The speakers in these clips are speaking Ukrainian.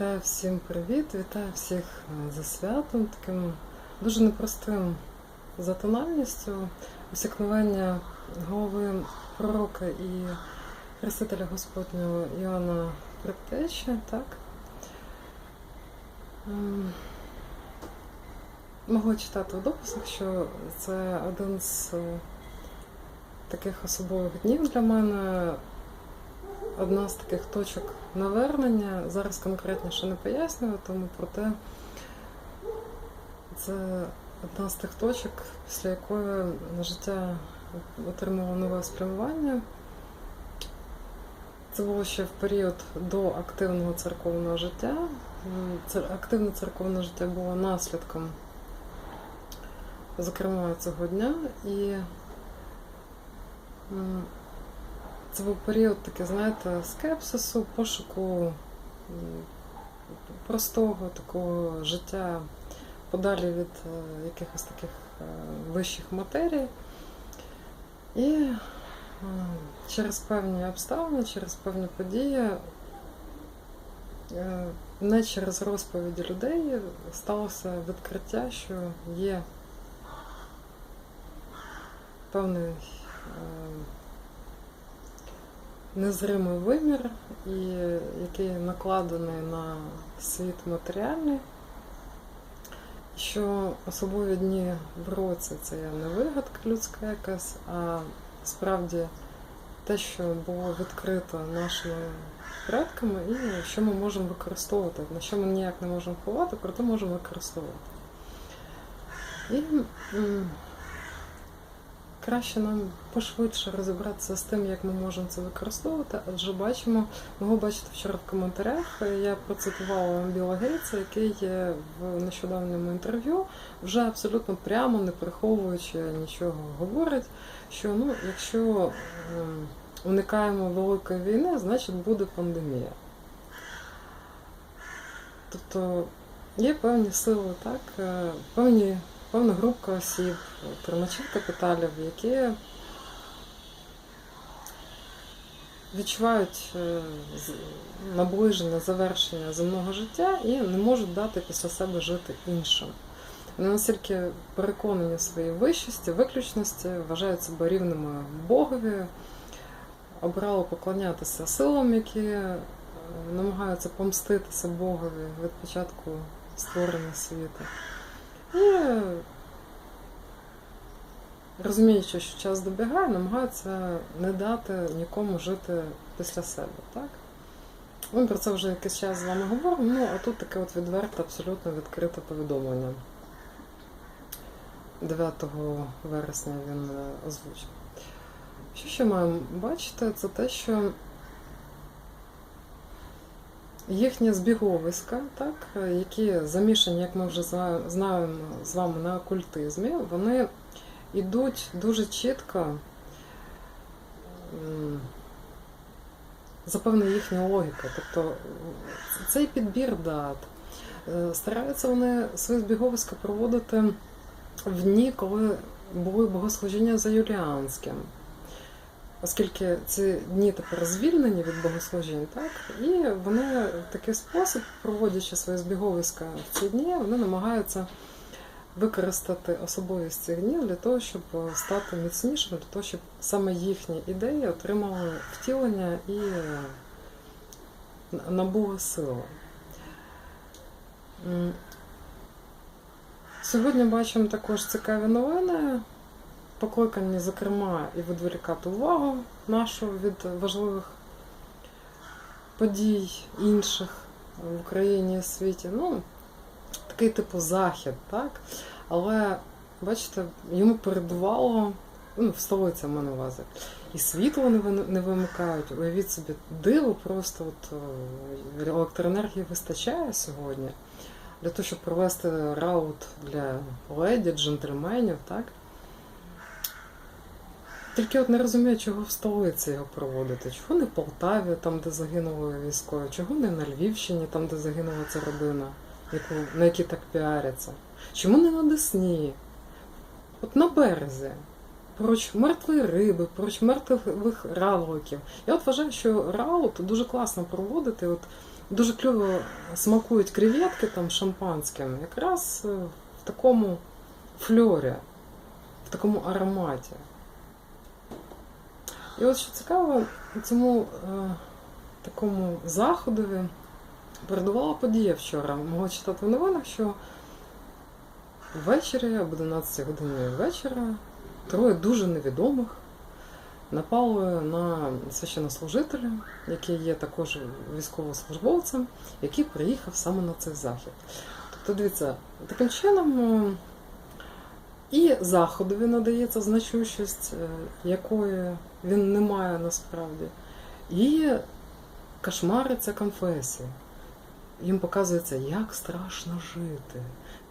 Вітаю всім привіт! Вітаю всіх е, за святом, таким дуже непростим за тональністю усікновення голови пророка і Хрестителя Господнього Іоанна Предтечі, так? Ем, Могла читати у дописах, що це один з е, таких особливих днів для мене, одна з таких точок навернення. Зараз конкретніше не пояснюватиму, проте це одна з тих точок, після якої життя отримало нове спрямування. Це було ще в період до активного церковного життя. Активне церковне життя було наслідком, зокрема, цього дня. І це був період такий, знаєте, скепсису, пошуку простого такого життя подалі від е, якихось таких е, вищих матерій. І е, через певні обставини, через певні події, не через розповіді людей сталося відкриття, що є певний незримий вимір, і який накладений на світ матеріальний, що особливі дні в році це не вигадка людська якась, а справді те, що було відкрито нашими предками, і що ми можемо використовувати, на що ми ніяк не можемо впливати, проте можемо використовувати. І краще нам пошвидше розібратися з тим, як ми можемо це використовувати, адже бачимо, могу бачити вчора в коментарях, я процитувала Біла Гейтса, який в нещодавньому інтерв'ю, вже абсолютно прямо, не приховуючи нічого, говорить, що ну, якщо ем, уникаємо великої війни, значить буде пандемія. Тобто є певні сили, так, е, певні, певна групка осіб, тримачів капіталів, які відчувають е, наближення завершення земного життя і не можуть дати після себе жити іншим. Вони настільки переконані в своїй вищості, виключності, вважають себе рівними Богові, обрали поклонятися силам, які е, намагаються помститися Богові від початку створення світу. Розуміючи, що час добігає, намагаються не дати нікому жити після себе. Так? Ми про це вже якийсь час з вами говоримо, ну а тут таке от відверте, абсолютно відкрите повідомлення. 9 вересня він е, озвучив. Що ще маємо бачити, це те, що їхні збіговиська, так, які замішані, як ми вже знаємо з вами на окультизмі, вони йдуть дуже чітко за певною їхньою логікою. Тобто цей підбір дат. е, Стараються вони свої збіговиська проводити в дні, коли були богослужіння за Юліанським. Оскільки ці дні тепер звільнені від богослужінь, так? І вони в такий спосіб, проводячи свої збіговиська в ці дні, вони намагаються використати особливість цих днів для того, щоб стати міцнішими, для того, щоб саме їхні ідеї отримали втілення і е, набули сили. Сьогодні бачимо також цікаві новини, покликані, зокрема, і відволікати увагу нашу від важливих подій інших в Україні і світі. Ну, такий типу захід, так? Але, бачите, йому передувало, ну, в столиці в мене увазі. І світло не вимикають. Уявіть собі, диво просто от, е, електроенергії вистачає сьогодні для того, щоб провести раут для леді, джентльменів, так? Тільки от не розумію, чого в столиці його проводити. Чого не в Полтаві, там, де загинули військові, чого не на Львівщині, там, де загинула ця родина, яку, на якій так піаряться. Чому не на Десні? От на березі. Поруч мертвої риби, поруч мертвих равликів. Я от вважаю, що раут дуже класно проводити от дуже кльово смакують креветки там шампанським, якраз е, в такому фльорі, в такому ароматі. І от що цікаво, цьому е, такому заходові передувала подія вчора. Могла читати в новинах, що ввечері об 11 годині вечора троє дуже невідомих напали на священнослужителя, який є також військовослужбовцем, який приїхав саме на цей захід. Тобто, дивіться, таким чином і заходові надається значущість, е, якої він не має насправді, і кошмариться конфесія. Їм показується, як страшно жити.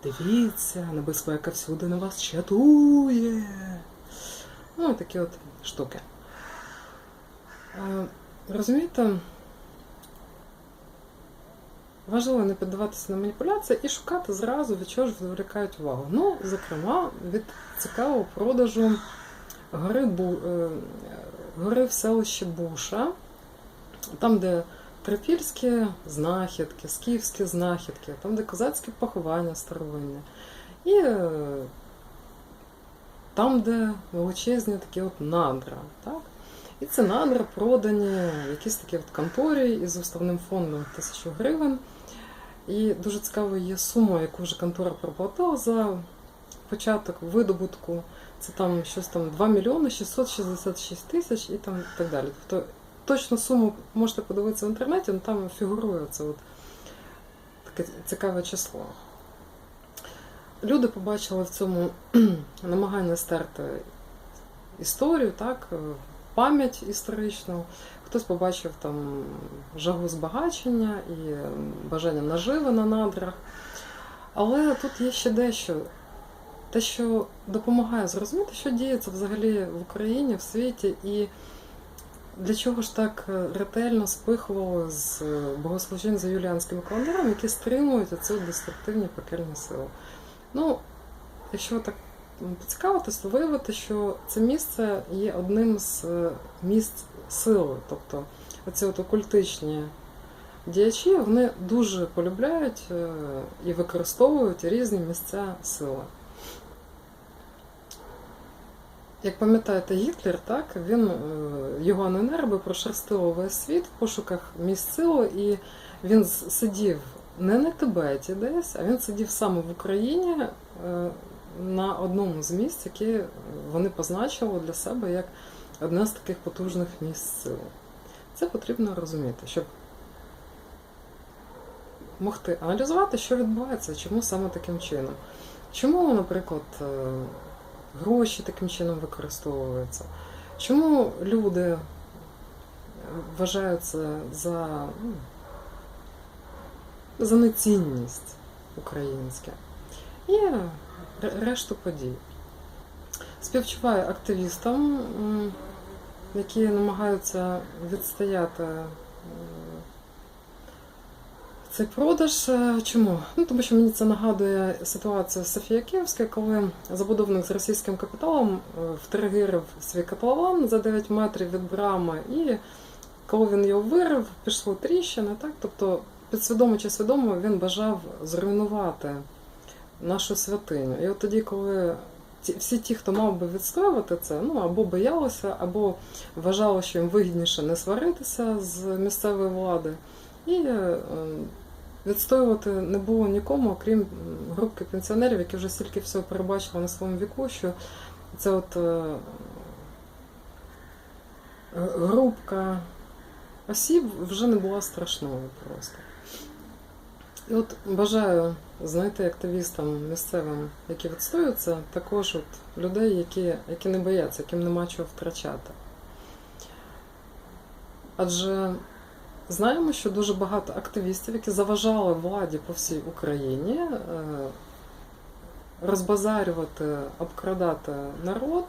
Дивіться, небезпека всюди на вас чатує. Ну, такі от штуки. Е, Розумієте, важливо не піддаватися на маніпуляції і шукати зразу, від чого ж відволікають увагу. Ну, зокрема, від цікавого продажу гори, Бу- е, гори в селищі Буша, там, де трипільські знахідки, скіфські знахідки, там, де козацькі поховання старовинні. І е, там, де величезні такі от надра. Так? І ці надра продані в якійсь такій от конторі із уставним фондом тисячу гривень. І дуже цікаво є сума, яку вже контора проплатила за початок видобутку. Це там щось там 2 мільйони 666 тисяч і там так далі. Тобто точну суму можете подивитися в інтернеті, але там фігурує це от таке цікаве число. Люди побачили в цьому намагання стерти історію, так, пам'ять історичну. Хтось побачив там жагу збагачення і бажання наживи на надрах. Але тут є ще дещо. Те, що допомагає зрозуміти, що діється взагалі в Україні, в світі, і для чого ж так е, ретельно спихували з е, богослужінь за юліанськими календарами, які стримують оці деструктивні пекельні сили. Ну, якщо так поцікавитись, виявити, що це місце є одним з е, місць сили. Тобто оці от окультичні діячі вони дуже полюбляють е, і використовують різні місця сили. Як пам'ятаєте, Гітлер, так, він, е, його нерви прошерстило весь світ в пошуках місць сили, і він сидів не на Тибеті десь, а він сидів саме в Україні на одному з місць, які вони позначили для себе як одне з таких потужних місць сили. Це потрібно розуміти, щоб могти аналізувати, що відбувається, чому саме таким чином. Чому, наприклад, е, гроші таким чином використовуються? Чому люди е, вважаються за, ну, за нецінність українське? І решту подій. Співчуваю активістам, які намагаються відстояти цей продаж. Е, Чому? Ну, тому що мені це нагадує ситуацію в Софія Київська, коли забудовник з російським капіталом е, втригирив свій котлован за 9 метрів від брами, і коли він його вирив, пішло тріщини. Так? Тобто, підсвідомо чи свідомо він бажав зруйнувати нашу святиню. І от тоді, коли всі ті, хто мав би відстоювати це, ну або боялися, або вважали, що їм вигідніше не сваритися з місцевої влади. І е, відстоювати не було нікому, окрім групки пенсіонерів, які вже стільки всього перебачили на своєму віку, що це от е, групка осіб вже не була страшною просто. І от бажаю знайти активістам місцевим, які відстоюються, також от людей, які, які не бояться, яким нема чого втрачати. Адже знаємо, що дуже багато активістів, які заважали владі по всій Україні е, розбазарювати, обкрадати народ.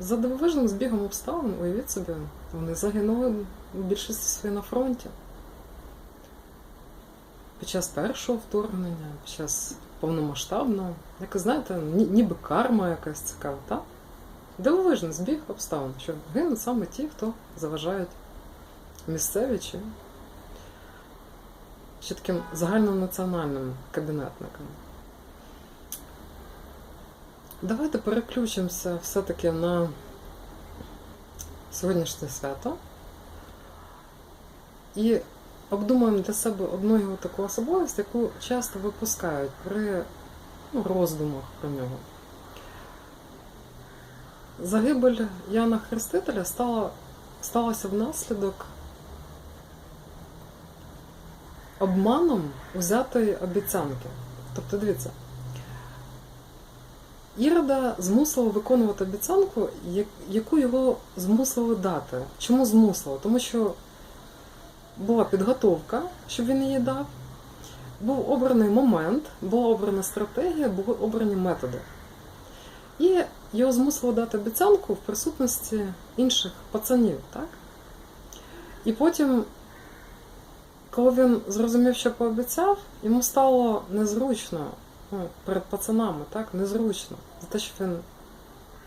За дивовижним збігом обставин, уявіть собі, вони загинули в більшості на фронті. Під час першого вторгнення, під час повномасштабного, як знаєте, ніби карма якась цікава, так? Дивовижний збіг обставин, що гинуть саме ті, хто заважають місцеві чи ще таким загальнонаціональним кабінетником. Давайте переключимося все-таки на сьогоднішнє свято і обдумаємо для себе одну його таку особливість, яку часто випускають при ну, роздумах про нього. Загибель Яна Хрестителя стала, сталася внаслідок обманом взятої обіцянки. Тобто, дивіться, Ірода змусила виконувати обіцянку, яку його змусили дати. Чому змусила? Тому що була підготовка, щоб він її дав, був обраний момент, була обрана стратегія, були обрані методи. І його змусило дати обіцянку в присутності інших пацанів, так? І потім, коли він зрозумів, що пообіцяв, йому стало незручно ну, перед пацанами, так? Незручно за те, що він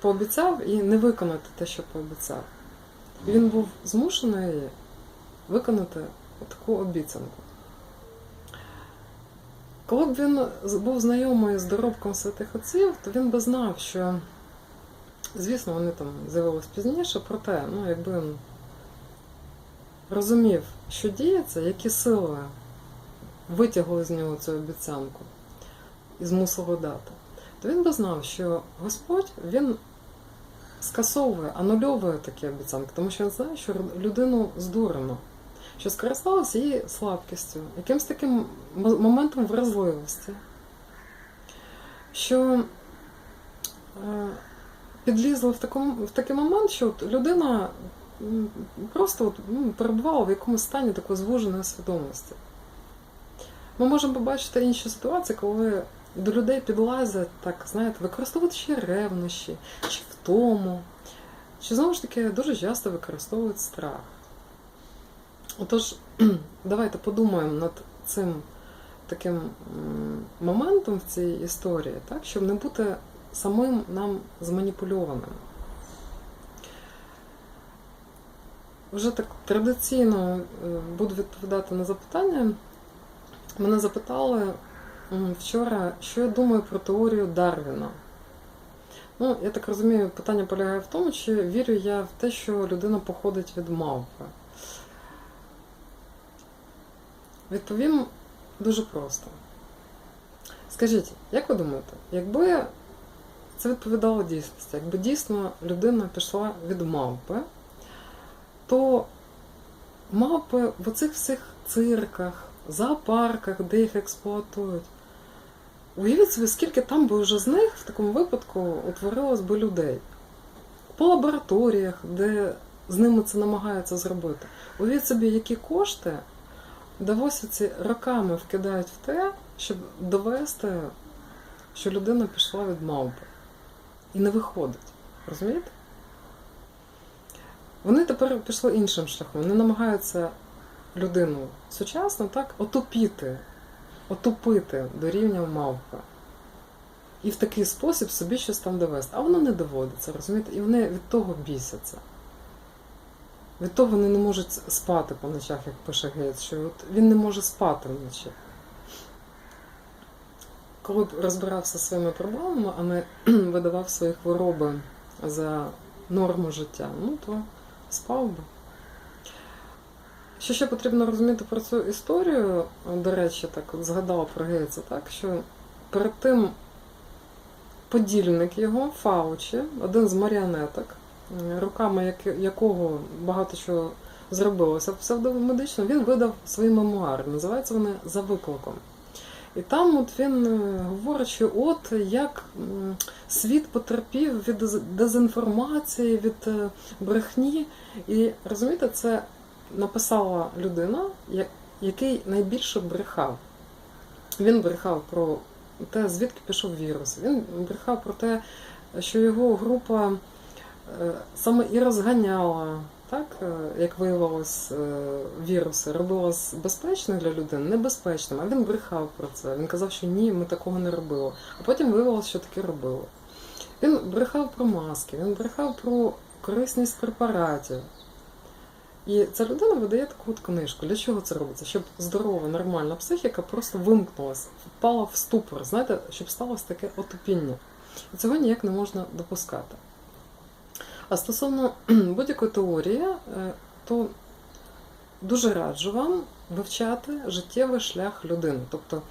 пообіцяв і не виконати те, що пообіцяв. І він був змушений виконати таку обіцянку. Коли б він був знайомий з доробком святих отців, то він би знав, що, звісно, вони там з'явились пізніше, проте, ну, якби він розумів, що діється, які сили витягли з нього цю обіцянку і змусили дати, то він би знав, що Господь він скасовує, анульовує такі обіцянки, тому що він знає, що людину здурено що скористалася її слабкістю, якимось таким моментом вразливості, що е, підлізла в, такому, в такий момент, що от людина просто от, ну, перебувала в якомусь стані такої звуженої свідомості. Ми можемо побачити інші ситуації, коли до людей підлазять, так, знаєте, використовують ще ревнощі, чи втому, чи знову ж таки дуже часто використовують страх. Отож, давайте подумаємо над цим таким моментом в цій історії, так, щоб не бути самим нам зманіпульованим. Вже так традиційно е, буду відповідати на запитання. Мене запитали вчора, що я думаю про теорію Дарвіна. Ну, я так розумію, питання полягає в тому, чи вірю я в те, що людина походить від мавпи. Відповім дуже просто. Скажіть, як ви думаєте, якби це відповідало дійсності, якби дійсно людина пішла від мавпи, то мавпи в оцих всіх цирках, зоопарках, де їх експлуатують, уявіть собі, скільки там би вже з них в такому випадку утворилось би людей. По лабораторіях, де з ними це намагаються зробити. Уявіть собі, які кошти Давосівці роками вкидають в те, щоб довести, що людина пішла від мавпи. І не виходить. Розумієте? Вони тепер пішли іншим шляхом. Вони намагаються людину сучасно так отупіти, отупити до рівня мавпи. І в такий спосіб собі щось там довести. А воно не доводиться, розумієте? І вони від того бісяться. Від того вони не можуть спати по ночах, як пише Гейтс, що от він не може спати вночі. Коли б розбирався зі своїми проблемами, а не видавав свої хвороби за норму життя, ну то спав би. Що ще потрібно розуміти про цю історію, до речі, так от згадала про Гейтса, так, що перед тим подільник його, Фаучі, один з маріонеток, руками як- якого багато чого зробилося псевдомедично, він видав свої мемуари. Називаються вони за викликом. І там от він е, говорить, що от як світ потерпів від дезінформації, від е, брехні. І розумієте, це написала людина, який найбільше брехав. Він брехав про те, звідки пішов вірус. Він брехав про те, що його група саме і розганяла, так, е, як виявилось, е, віруси, робила з для людини небезпечним. А він брехав про це. Він казав, що ні, ми такого не робили. А потім виявилося, що таке робили. Він брехав про маски, він брехав про корисність препаратів. І ця людина видає таку от книжку. Для чого це робиться? Щоб здорова, нормальна психіка просто вимкнулась, впала в ступор, знаєте, щоб сталося таке отупіння. І цього ніяк не можна допускати. А стосовно будь-якої теорії, е, то дуже раджу вам вивчати життєвий шлях людини. Тобто,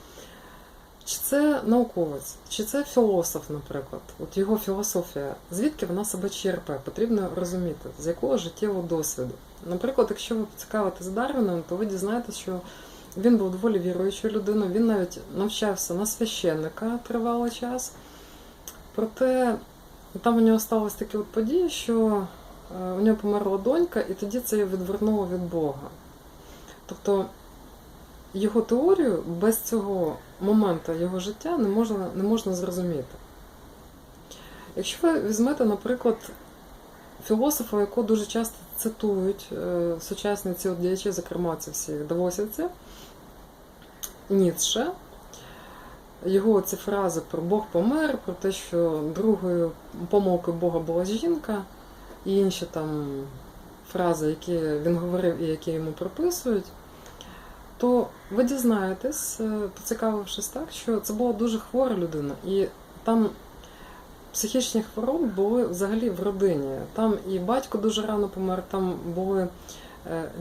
чи це науковець, чи це філософ, наприклад, от його філософія, звідки вона себе черпає, потрібно розуміти, з якого життєвого досвіду. Наприклад, якщо ви цікавитесь Дарвіном, то ви дізнаєтесь, що він був доволі віруючою людиною, він навіть навчався на священника тривалий час. Проте там у нього сталося такі от події, що е, у нього померла донька, і тоді це відвернуло від Бога. Тобто його теорію без цього моменту його життя не можна, не можна зрозуміти. Якщо ви візьмете, наприклад, філософа, якого дуже часто цитують е, сучасні ці діячі, зокрема, це всі довосяться, Ніцше, його ці фрази про Бог помер, про те, що другою помилкою Бога була жінка, і інші там фрази, які він говорив і які йому приписують, то ви дізнаєтесь, е, поцікавившись так, що це була дуже хвора людина, і там психічні хвороби були взагалі в родині. Там і батько дуже рано помер, там були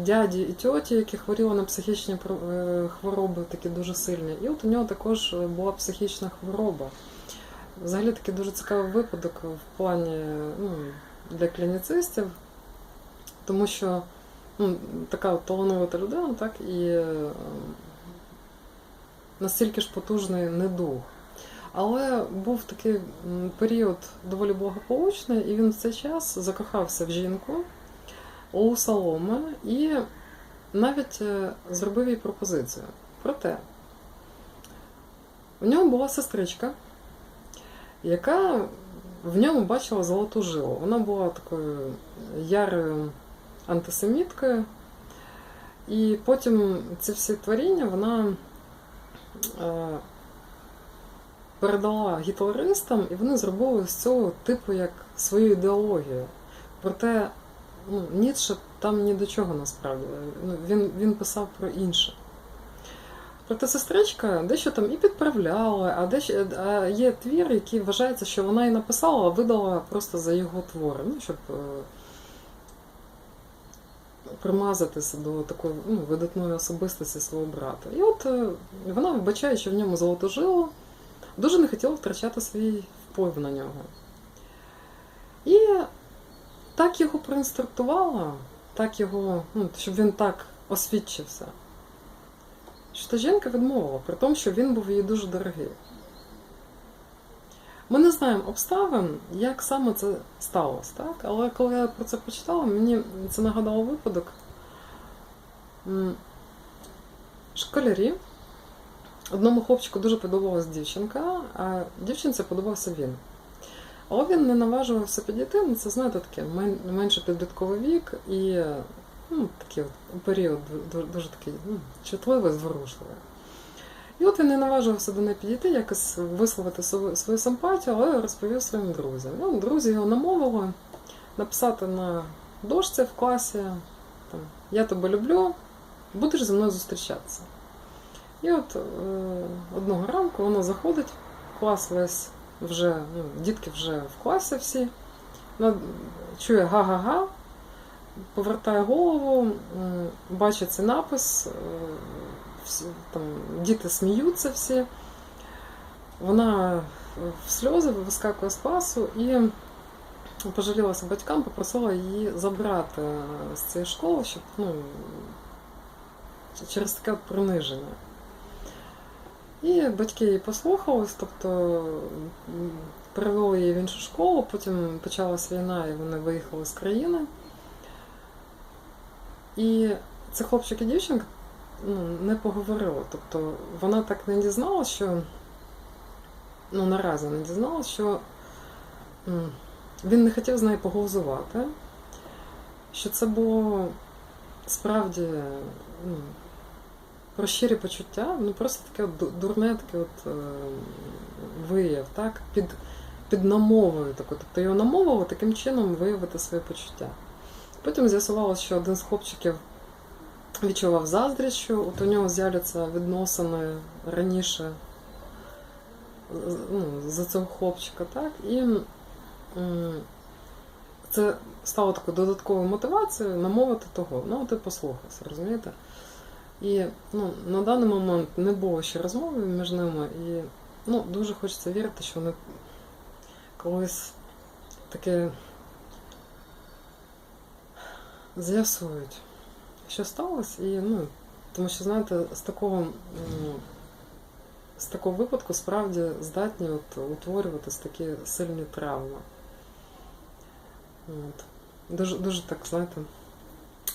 дяді і тьоті, які хворіли на психічні е, хвороби, такі дуже сильні. І от у нього також була психічна хвороба. Взагалі такий дуже цікавий випадок в плані ну, для клініцистів, тому що ну, така талановита людина, так, і е, настільки ж потужний недуг. Але був такий період доволі благополучний, і він в цей час закохався в жінку у Соломи і навіть е, зробив їй пропозицію. Проте у нього була сестричка, яка в ньому бачила золоту жилу. Вона була такою ярою антисеміткою. І потім ці всі творіння вона е, передала гітлеристам, і вони зробили з цього типу як свою ідеологію. Проте ну, Ніцше там ні до чого насправді. Ну, Він, він писав про інше. Проте сестричка дещо там і підправляла, а дещо а є твір, який вважається, що вона і написала, а видала просто за його твори, ну, щоб е, примазатися до такої ну, видатної особистості свого брата. І от е, вона вбачає, що в ньому золото жило, дуже не хотіла втрачати свій вплив на нього. І так його проінструктувала, так його, ну, щоб він так освідчився. Що та жінка відмовила, при тому, що він був їй дуже дорогий. Ми не знаємо обставин, як саме це сталося, так? але коли я про це почитала, мені це нагадало випадок. Школярі. Одному хлопчику дуже подобалась дівчинка, а дівчинці подобався він. Але він не наважувався підійти, ну це знаєте таке, менше підлітковий вік і ну, такий от період ду- дуже такий ну, чутливий, зворушливий. І от він не наважувався до неї підійти, якось висловити свою симпатію, але розповів своїм друзям. Ну, друзі його намовили написати на дошці в класі там, Я тебе люблю, будеш зі мною зустрічатися. І от е, одного ранку вона заходить, клас весь вже, ну, дітки вже в класі всі, вона чує га-га-га, повертає голову, бачить цей напис, е, там, діти сміються всі. Вона в сльози вискакує з класу і пожалілася батькам, попросила її забрати з цієї школи, щоб ну, через таке приниження. І батьки її послухались, тобто перевели її в іншу школу, потім почалась війна, і вони виїхали з країни. І це хлопчик і дівчинка ну, не поговорили. Тобто вона так не дізналася, що ну, наразі не дізналася, що він не хотів з нею поглузувати, що це було справді ну, про щирі почуття, ну просто таке дурне таке от, е, вияв, так? Під, під намовою таку. Тобто його намовили таким чином виявити своє почуття. Потім з'ясувалося, що один з хлопчиків відчував заздрість, що от у нього з'являться відносини раніше ну, за цього хлопчика, так? І це стало такою додатковою мотивацією намовити того. Ну, ти послухайся, розумієте? І ну, на даний момент не було ще розмови між ними, і ну, дуже хочеться вірити, що вони колись таке з'ясують, що сталося, і ну, тому що, знаєте, з такого, з такого випадку справді здатні от, утворюватись такі сильні травми. От. Дуже, дуже так, знаєте,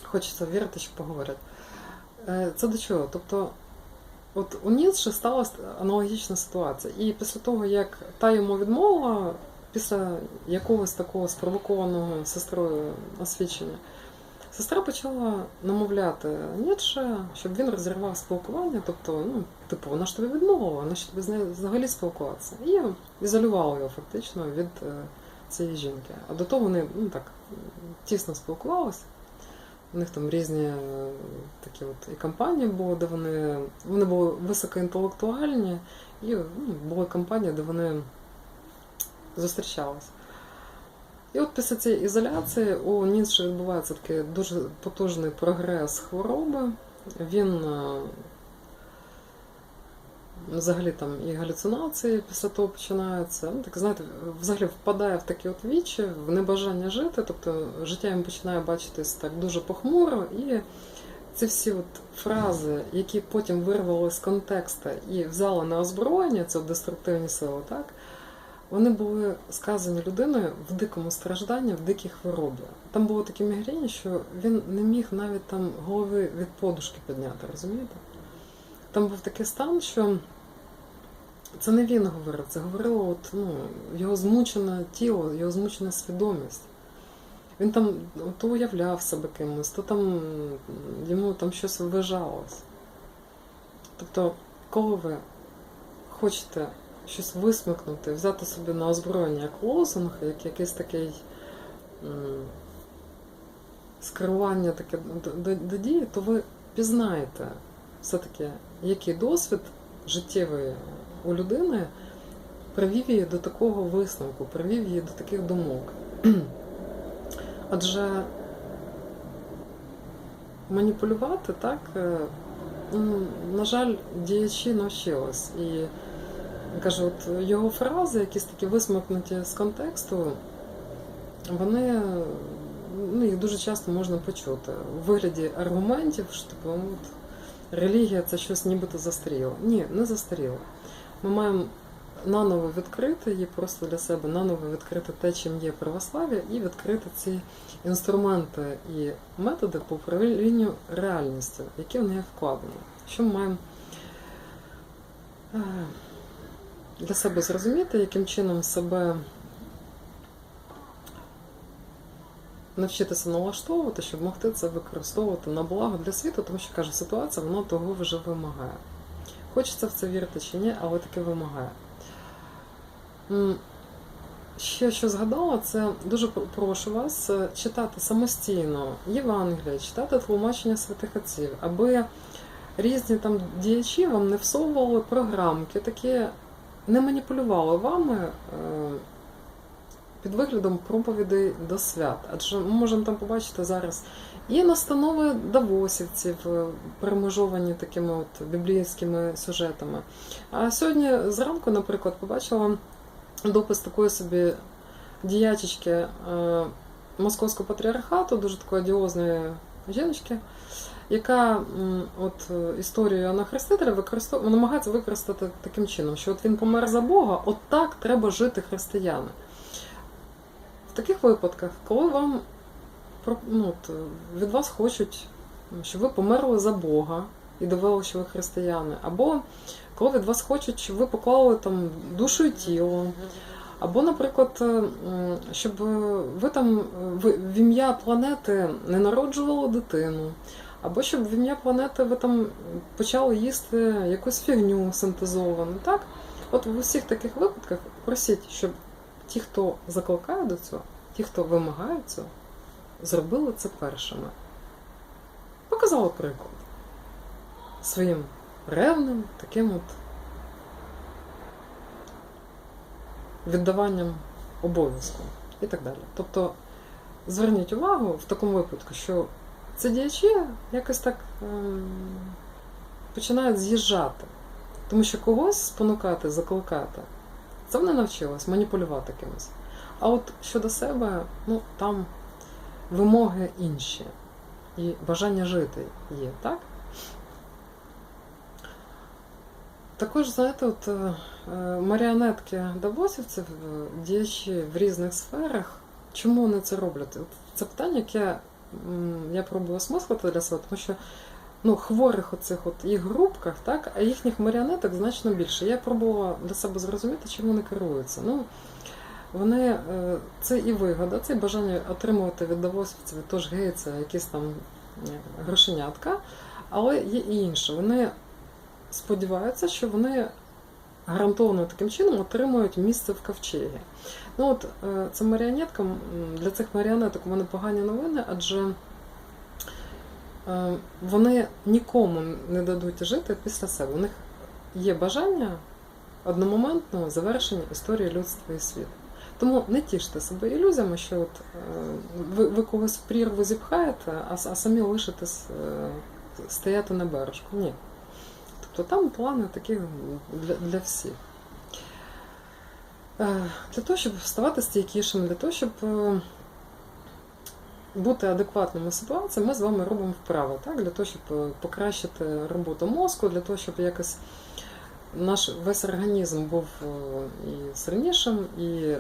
хочеться вірити, що поговорять. Е, Це до чого? Тобто, от у Ніцше сталася аналогічна ситуація. І після того, як та йому відмовила, після якогось такого спровокованого сестрою освічення, сестра почала намовляти Ніцше, щоб він розірвав спілкування. Тобто, ну, типу, вона ж тобі відмовила, вона ж тобі взагалі спілкуватися. І ізолювала його фактично від е, цієї жінки. А до того вони ну, так тісно спілкувалися. У них там різні е, такі от і компанії були, де вони, вони були високоінтелектуальні, і ну, були компанії, де вони зустрічалися. І от після цієї ізоляції у Ніцше відбувається такий дуже потужний прогрес хвороби. Він е, взагалі там і галюцинації після того починаються. Ну, так знаєте, взагалі впадає в такі от вічі, в небажання жити, тобто життя йому починає бачитись так дуже похмуро, і ці всі от фрази, які потім вирвали з контексту і взяли на озброєння, це деструктивні сили, так? Вони були сказані людиною в дикому стражданні, в дикій хворобі. Там було таке мігрені, що він не міг навіть там голови від подушки підняти, розумієте? Там був такий стан, що це не він говорив, це говорило от, ну, його змучене тіло, його змучена свідомість. Він там то уявляв себе кимось, то там йому там щось ввижалось. Тобто, коли ви хочете щось висмикнути, взяти собі на озброєння як лозунг, як якийсь такий скерування таке до, до, до дії, то ви пізнаєте все-таки, який досвід життєвий у людини привів її до такого висновку, привів її до таких думок. Адже маніпулювати так, е, ну, на жаль, діячі навчились. І кажу, от його фрази, якісь такі висмикнуті з контексту, вони ну, їх дуже часто можна почути у вигляді аргументів, що типу, релігія це щось нібито застаріло. Ні, не застаріло. Ми маємо наново відкрити її просто для себе, наново відкрити те, чим є православ'я, і відкрити ці інструменти і методи по управлінню реальністю, які в неї вкладені. Що ми маємо е, для себе зрозуміти, яким чином себе навчитися налаштовувати, щоб могти це використовувати на благо для світу, тому що каже, ситуація вона того вже вимагає. Хочеться в це вірити чи ні, але таке вимагає. Ще що згадала, це дуже прошу вас е, читати самостійно Євангелія, читати тлумачення святих отців, аби різні там діячі вам не всовували програмки, такі не маніпулювали вами е, під виглядом проповідей до свят. Адже ми можемо там побачити зараз і настанови давосівців, е, перемежовані такими от біблійськими сюжетами. А сьогодні зранку, наприклад, побачила допис такої собі діячечки е, Московського патріархату, дуже такої одіозної жіночки, яка от е, історію Іоанна Хрестителя намагається використати таким чином, що от він помер за Бога, от так треба жити християни. В таких випадках, коли вам ну, від вас хочуть, щоб ви померли за Бога і довели, що ви християни, або коли від вас хочуть, щоб ви поклали там душу і тіло, або, наприклад, е, щоб ви там в ім'я планети не народжували дитину, або щоб в ім'я планети ви там почали їсти якусь фігню синтезовану. Так? От в усіх таких випадках просіть, щоб ті, хто закликає до цього, ті, хто вимагає цього, зробили це першими. Показали приклад своїм ревним таким от віддаванням обов'язку і так далі. Тобто зверніть увагу в такому випадку, що ці діячі якось так ем, починають з'їжджати. Тому що когось спонукати, закликати, це вони навчились маніпулювати кимось. А от щодо себе, ну там вимоги інші і бажання жити є, так? Також, знаєте, от е, е, маріонетки давосівців, е, діячі в різних сферах, чому вони це роблять? Це питання, яке я пробую осмислити для себе, тому що ну, хворих оцих от їх групках, так, а їхніх маріонеток значно більше. Я пробувала для себе зрозуміти, чим вони керуються. Ну, вони, е, це і вигода, це і бажання отримувати від від того гейця, якісь там е, грошенятка, але є і інше. Вони сподіваються, що вони гарантовано таким чином отримують місце в ковчегі. Ну от е, це маріонеткам, для цих маріонеток у мене погані новини, адже вони нікому не дадуть жити після себе. У них є бажання одномоментного завершення історії людства і світу. Тому не тіште себе ілюзіями, що от, е, ви, ви когось в прірву зіпхаєте, а, а самі лишитесь е, стояти на бережку. Ні. Тобто там плани такі для, для всіх. Е, Для того, щоб ставати стійкішим, для того, щоб е, бути адекватними ситуаціям, ми з вами робимо вправи, так? для того, щоб е, покращити роботу мозку, для того, щоб якось наш весь організм був е, і сильнішим, і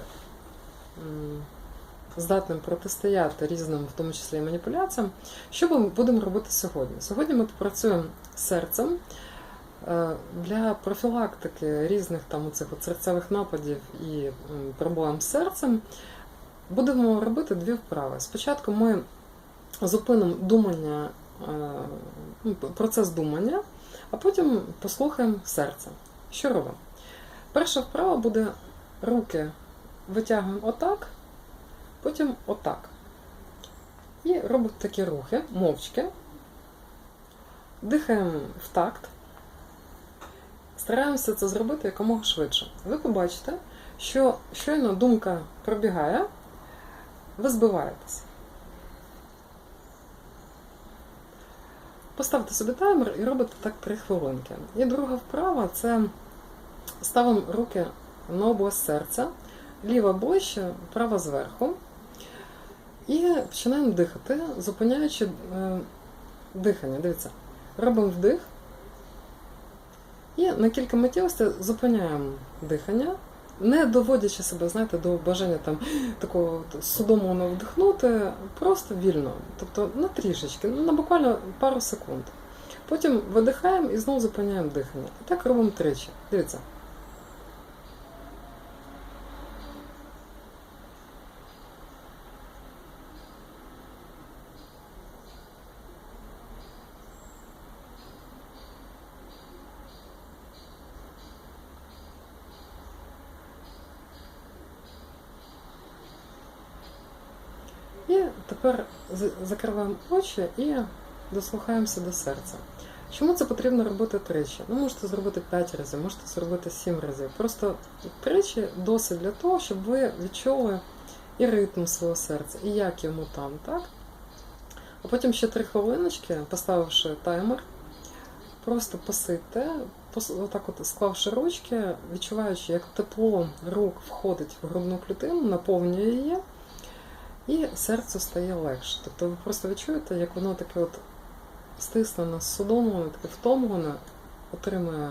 здатним протистояти різним, в тому числі і маніпуляціям. Що ми будемо робити сьогодні? Сьогодні ми попрацюємо з серцем. Е, Для профілактики різних там оцих от серцевих нападів і проблем з серцем будемо робити дві вправи. Спочатку ми зупинимо думання, е, ну, процес думання, а потім послухаємо серце. Що робимо? Перша вправа буде руки витягуємо отак, потім отак. І робимо такі рухи, мовчки. Дихаємо в такт. Стараємося це зробити якомога швидше. Ви побачите, що щойно думка пробігає, ви збиваєтесь. Поставте собі таймер і робите так 3 хвилинки. І друга вправа це ставимо руки на область серця, ліва ближче, права зверху. І починаємо дихати, зупиняючи е, дихання. Дивіться, робимо вдих. І на кілька миттєвостей зупиняємо дихання, не доводячи себе, знаєте, до бажання там такого судомовно вдихнути, просто вільно. Тобто на трішечки, ну, на буквально пару секунд. Потім видихаємо і знову зупиняємо дихання. І так робимо тричі. Дивіться. І тепер з- закриваємо очі і дослухаємося до серця. Чому це потрібно робити тричі? Ну, можете зробити 5 разів, можете зробити 7 разів. Просто тричі досить для того, щоб ви відчули і ритм свого серця, і як йому там, так? А потім ще 3 хвилиночки, поставивши таймер, просто посидьте, отак от склавши ручки, відчуваючи, як тепло рук входить в грудну клітину, наповнює її. І серцю стає легше. Тобто ви просто відчуєте, як воно таке от стислене, судомлене, таке втомлене, отримує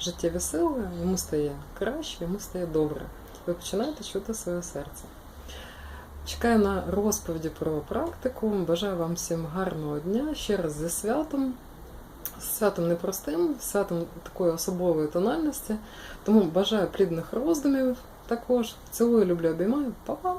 життєві сили, йому стає краще, йому стає добре. Ви починаєте чути своє серце. Чекаю на розповіді про практику. Бажаю вам всім гарного дня. Ще раз зі святом. З Святом непростим, святом такої особливої тональності. Тому бажаю плідних роздумів також. Цілую, люблю, обіймаю. Па-па!